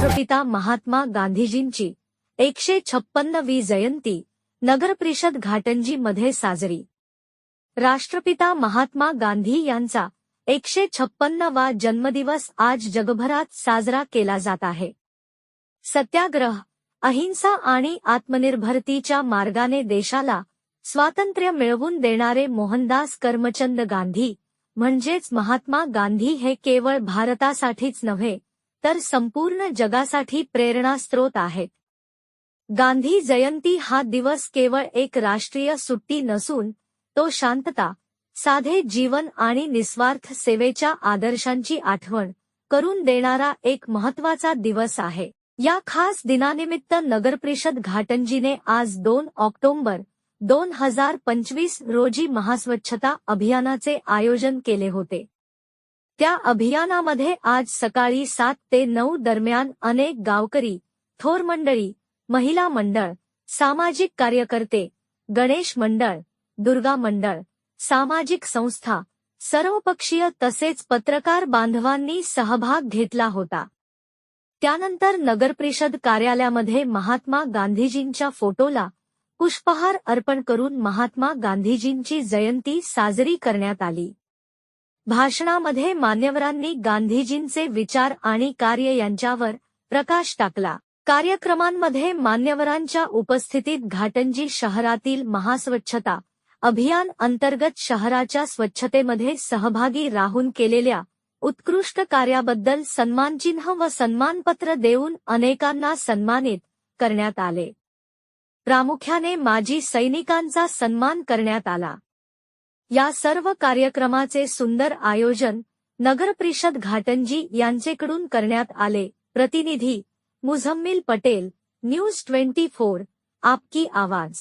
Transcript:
राष्ट्रपिता महात्मा गांधीजींची एकशे छप्पन्नवी जयंती नगरपरिषद घाटंजी मध्ये साजरी. राष्ट्रपिता महात्मा गांधी यांचा एकशे छप्पन्नवा जन्मदिवस आज जगभरात साजरा केला जात आहे. सत्याग्रह अहिंसा आणि आत्मनिर्भरतीच्या मार्गाने देशाला स्वातंत्र्य मिळवून देणारे मोहनदास करमचंद गांधी म्हणजेच महात्मा गांधी हे केवळ भारतासाठीच नव्हे तर संपूर्ण जगासाठी प्रेरणास्त्रोत आहेत. गांधी जयंती हा दिवस केवळ एक राष्ट्रीय सुट्टी नसून तो शांतता साधे जीवन आणि निस्वार्थ सेवेच्या आदर्शांची आठवण करून देणारा एक महत्त्वाचा दिवस आहे. या खास दिनानिमित्त नगरपरिषद घाटंजीने आज दोन ऑक्टोबर दोन हजार पंचवीस रोजी महास्वच्छता अभियानाचे आयोजन केले होते. त्या अभियानामध्ये आज सकाळी सात ते नऊ दरम्यान अनेक गावकरी थोर मंडळी महिला मंडळ सामाजिक कार्यकर्ते गणेश मंडळ दुर्गा मंडळ सामाजिक संस्था सर्वपक्षीय तसेच पत्रकार बांधवांनी सहभाग घेतला होता. त्यानंतर नगरपरिषद कार्यालयामध्ये महात्मा गांधीजींच्या फोटोला पुष्पहार अर्पण करून महात्मा गांधीजींची जयंती साजरी करण्यात आली. भाषणामध्ये मान्यवरांनी गांधीजींचे विचार आणि कार्य यांच्यावर प्रकाश टाकला. कार्यक्रमांमध्ये मान्यवरांच्या उपस्थितीत घाटंजी शहरातील महास्वच्छता अभियान अंतर्गत शहराच्या स्वच्छतेमध्ये सहभागी राहून केलेल्या उत्कृष्ट कार्याबद्दल सन्मानचिन्ह व सन्मानपत्र देऊन अनेकांना सन्मानित करण्यात आले. प्रामुख्याने माजी सैनिकांचा सन्मान करण्यात आला. या सर्व कार्यक्रमाचे सुंदर आयोजन नगरपरिषद घाटंजी यांचेकडून करण्यात आले. प्रतिनिधी Muzammil Patel news twenty four आपकी आवाज.